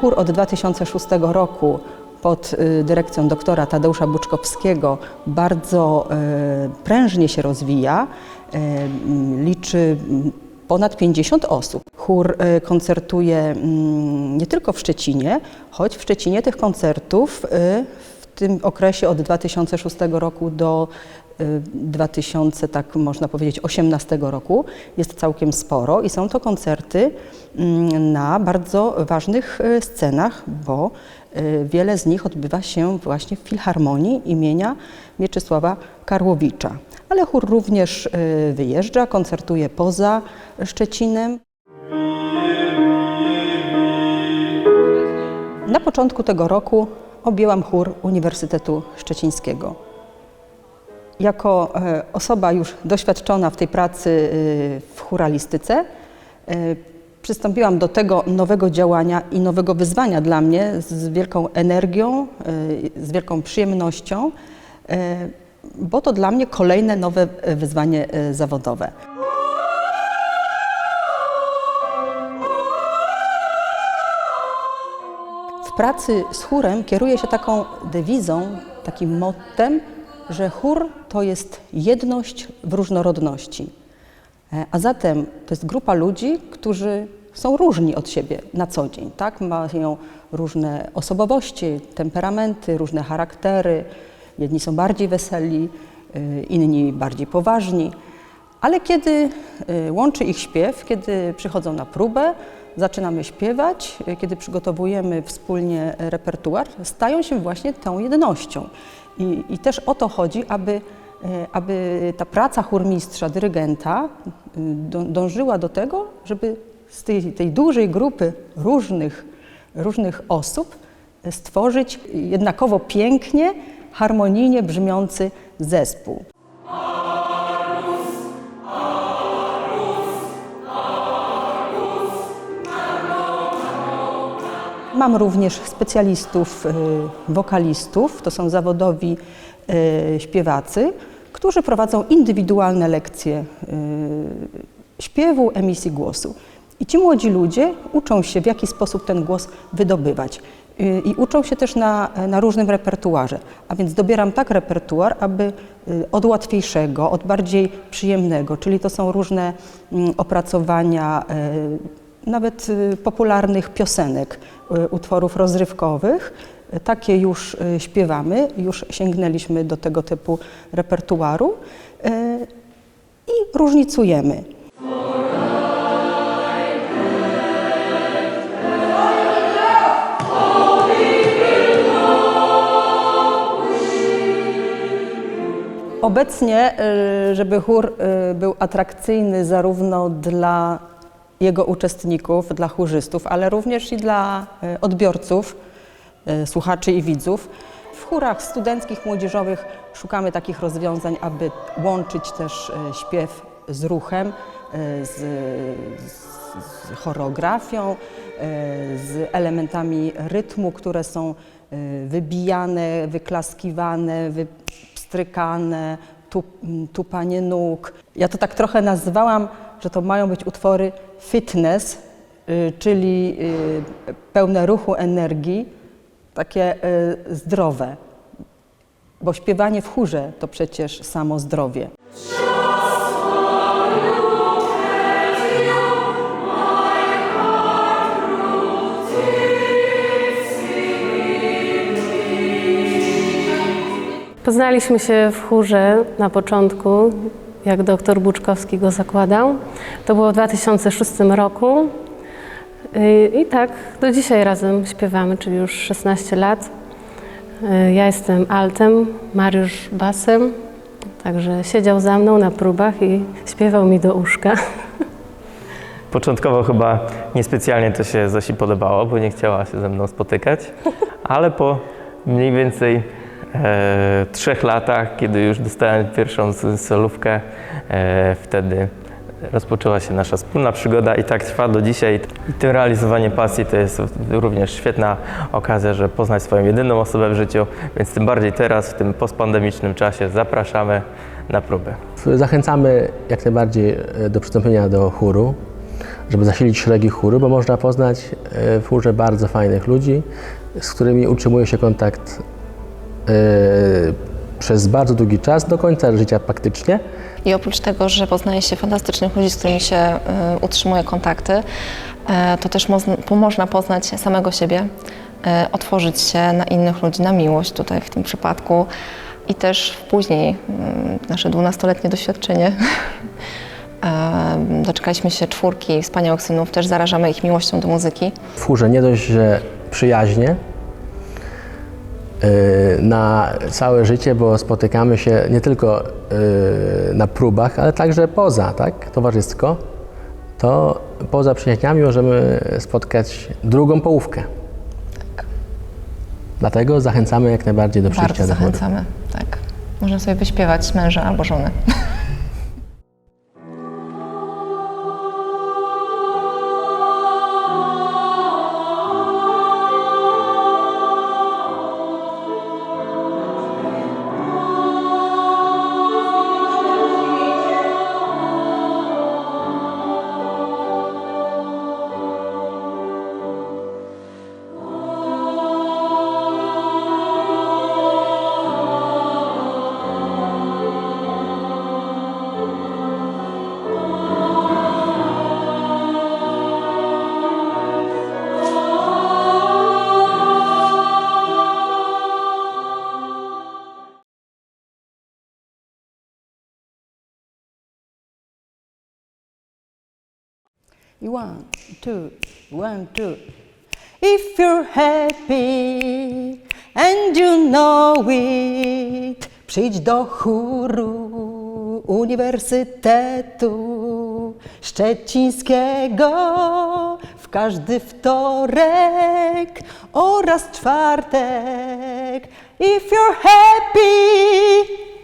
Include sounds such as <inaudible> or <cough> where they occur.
chór od 2006 roku pod y, dyrekcją doktora Tadeusza Buczkowskiego bardzo y, prężnie się rozwija, y, liczy ponad 50 osób. Chór koncertuje mm, nie tylko w Szczecinie, choć w Szczecinie tych koncertów w tym okresie od 2006 roku do 2000, tak można powiedzieć, 18 roku jest całkiem sporo i są to koncerty mm, na bardzo ważnych y, scenach, bo y, wiele z nich odbywa się właśnie w Filharmonii imienia Mieczysława Karłowicza. Ale chór również y, wyjeżdża, koncertuje poza Szczecinem. Na początku tego roku objęłam chór Uniwersytetu Szczecińskiego. Jako e, osoba już doświadczona w tej pracy y, w churalistyce, e, przystąpiłam do tego nowego działania i nowego wyzwania dla mnie z wielką energią, e, z wielką przyjemnością, e, bo to dla mnie kolejne nowe e, wyzwanie e, zawodowe. W pracy z chórem kieruję się taką dewizą, takim mottem, że chór to jest jedność w różnorodności. E, A zatem to jest grupa ludzi, którzy są różni od siebie na co dzień, tak? Mają różne osobowości, temperamenty, różne charaktery. Jedni są bardziej weseli, y, inni bardziej poważni. Ale kiedy y, łączy ich śpiew, kiedy przychodzą na próbę, zaczynamy śpiewać, kiedy przygotowujemy wspólnie repertuar, stają się właśnie tą jednością. I, i też o to chodzi, aby, y, aby ta praca chórmistrza, dyrygenta dą- dążyła do tego, żeby z tej, tej dużej grupy różnych, różnych osób y, stworzyć jednakowo pięknie, harmonijnie brzmiący zespół. Mam również specjalistów y, wokalistów, to są zawodowi y, śpiewacy, którzy prowadzą indywidualne lekcje y, śpiewu, emisji głosu. I ci młodzi ludzie uczą się, w jaki sposób ten głos wydobywać. I uczą się też na, na różnym repertuarze. A więc dobieram tak repertuar, aby od łatwiejszego, od bardziej przyjemnego, czyli to są różne mm, opracowania nawet y, popularnych piosenek, y, utworów rozrywkowych. Takie już y, śpiewamy, już sięgnęliśmy do tego typu repertuaru i różnicujemy. Obecnie, żeby chór był atrakcyjny zarówno dla jego uczestników, dla chórzystów, ale również i dla y, odbiorców, y, słuchaczy i widzów, w chórach studenckich, młodzieżowych szukamy takich rozwiązań, aby łączyć też y, śpiew z ruchem, z, z, choreografią, z elementami rytmu, które są wybijane, wyklaskiwane, wy, strykane, tu, tupanie nóg. Ja to tak trochę nazwałam, że to mają być utwory fitness, y, czyli y, pełne ruchu, energii, takie y, zdrowe. Bo śpiewanie w chórze to przecież samo zdrowie. Poznaliśmy się w chórze na początku, jak doktor Buczkowski go zakładał. To było w 2006 roku. I tak do dzisiaj razem śpiewamy, czyli już 16 lat. Y, Ja jestem altem, Mariusz basem, także siedział za mną na próbach i śpiewał mi do uszka. <laughs> Początkowo chyba niespecjalnie to się Zosi podobało, bo nie chciała się ze mną spotykać, <laughs> ale po mniej więcej e, trzech latach, kiedy już dostałem pierwszą solówkę, e, wtedy rozpoczęła się nasza wspólna przygoda i tak trwa do dzisiaj. I to realizowanie pasji to jest również świetna okazja, żeby poznać swoją jedyną osobę w życiu, więc tym bardziej teraz, w tym postpandemicznym czasie zapraszamy na próbę. Zachęcamy jak najbardziej e, do przystąpienia do chóru. żeby zasilić szeregi chóru, bo można poznać w chórze bardzo fajnych ludzi, z którymi utrzymuje się kontakt przez bardzo długi czas, do końca życia praktycznie. I oprócz tego, że poznaje się fantastycznych ludzi, z którymi się y, utrzymuje kontakty, y, to też można poznać samego siebie, y, otworzyć się na innych ludzi, na miłość tutaj w tym przypadku i też później y, nasze dwunastoletnie doświadczenie. <laughs> y, Doczekaliśmy się czwórki wspaniałych synów, też zarażamy ich miłością do muzyki. W chórze nie dość, że przyjaźnie y, na całe życie, bo spotykamy się nie tylko y, na próbach, ale także poza, tak, towarzysko, to poza przyjaźniami możemy spotkać drugą połówkę. Dlatego zachęcamy jak najbardziej do przyjścia Bardzo do chóru. zachęcamy. Tak. Można sobie wyśpiewać męża albo żonę. One, two, one, two. If you're happy and you know it, przyjdź do chóru Uniwersytetu Szczecińskiego w każdy wtorek oraz czwartek. If you're happy